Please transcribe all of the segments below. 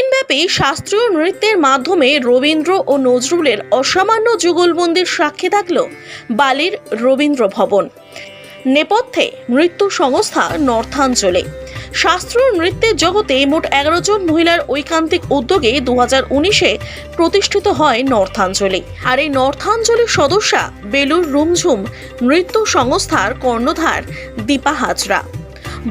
বিশ্বব্যাপী শাস্ত্রীয় নৃত্যের মাধ্যমে রবীন্দ্র ও নজরুলের অসামান্য যুগলবন্দির সাক্ষী থাকল বালির রবীন্দ্র ভবন। নেপথ্যে নৃত্য সংস্থা নর্থাঞ্চলে। শাস্ত্রীয় নৃত্যের জগতে মোট এগারো জন মহিলার ঐকান্তিক উদ্যোগে দু হাজার উনিশে প্রতিষ্ঠিত হয় নর্থাঞ্চলে। আর এই নর্থাঞ্চলির সদস্যা বেলুর রুমঝুম নৃত্য সংস্থার কর্ণধার দীপা হাজরা।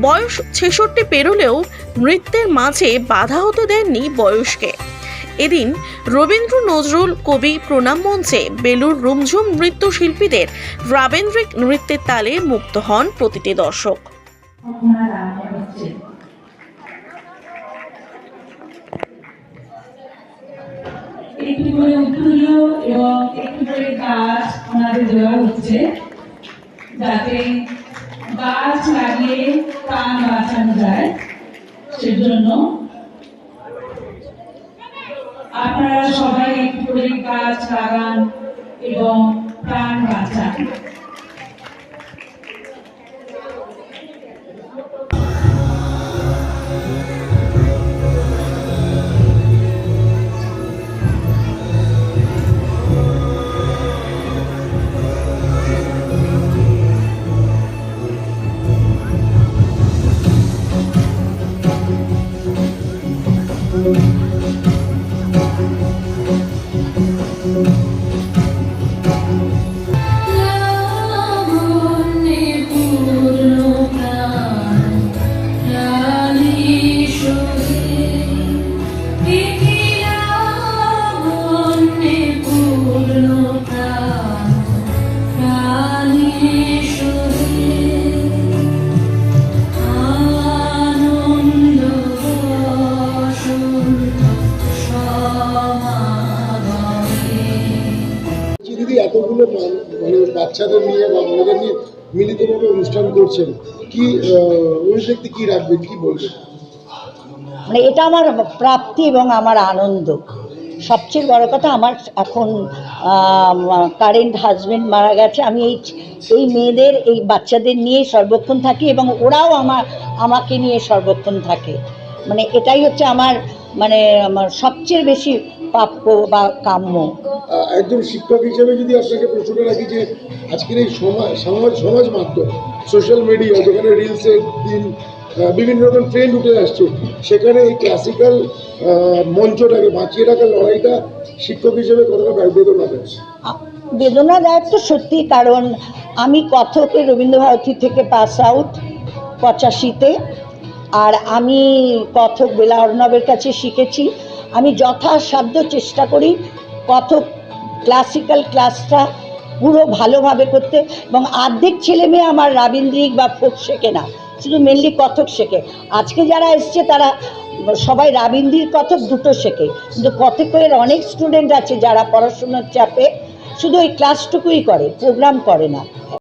বয়স ছেষট্টি পেরোলেও নৃত্যের মাঝে বাধা হতে দেননি বয়সকে। এদিন রবীন্দ্র নজরুল কবি প্রণাম মঞ্চে বেলুর রুমঝুম নৃত্যশিল্পীদের রাবেন্দ্রিক নৃত্যের তালে মুক্ত হন প্রতিটি দর্শক। যাতে গাছ লাগিয়ে প্রাণ বাঁচানো যায় সেজন্য আপনারা সবাই একটু করে গাছ লাগান এবং প্রাণ বাঁচান। এতগুলো মানে বাচ্চাদের নিয়ে বা নিয়ে মিলিতভাবে অনুষ্ঠান করছেন। কি ওই দেখতে কি রাখবেন? কি বলবেন? মানে এটা আমার প্রাপ্তি এবং আমার আনন্দ। সবচেয়ে বড় কথা আমার এখন কারেন্ট হাজবেন্ড মারা গেছে। আমি এই এই মেয়েদের, এই বাচ্চাদের নিয়ে সর্বক্ষণ থাকি এবং ওরাও আমার আমাকে নিয়ে সর্বক্ষণ থাকে। মানে এটাই হচ্ছে আমার মানে আমার সবচেয়ে বেশি প্রাপ্য বা কাম্য। একজন শিক্ষক হিসেবে যদি আপনাকে প্রশ্নটা রাখি যে আজকের এই সমাজ সমাজ সমাজ মাধ্যম সোশ্যাল মিডিয়া যেখানে রিলসের দিন বিভিন্ন রকম ট্রেন্ড উঠে আসছে সেখানে এই ক্লাসিক্যাল মঞ্চটাকে বাঁচিয়ে রাখার লড়াইটা শিক্ষক হিসেবে কতটা বেদনা দেয় বেদনাদায়ক তো সত্যি কারণ আমি কথকে রবীন্দ্রভারতী থেকে পাস আউট পঁচাশিতে। আর আমি কথক বেলা অর্ণবের কাছে শিখেছি। আমি যথাসাধ্য চেষ্টা করি কথক ক্লাসিক্যাল ক্লাসটা পুরো ভালোভাবে করতে এবং আর্ধেক ছেলে মেয়ে আমার রাবীন্দ্রিক বা ফোক শেখে না, শুধু মেনলি কথক শেখে। আজকে যারা এসছে তারা সবাই রাবীন্দ্রিক কথক দুটো শেখে। কিন্তু কথকের অনেক স্টুডেন্ট আছে যারা পড়াশোনার চাপে শুধু ওই ক্লাসটুকুই করে প্রোগ্রাম করে না।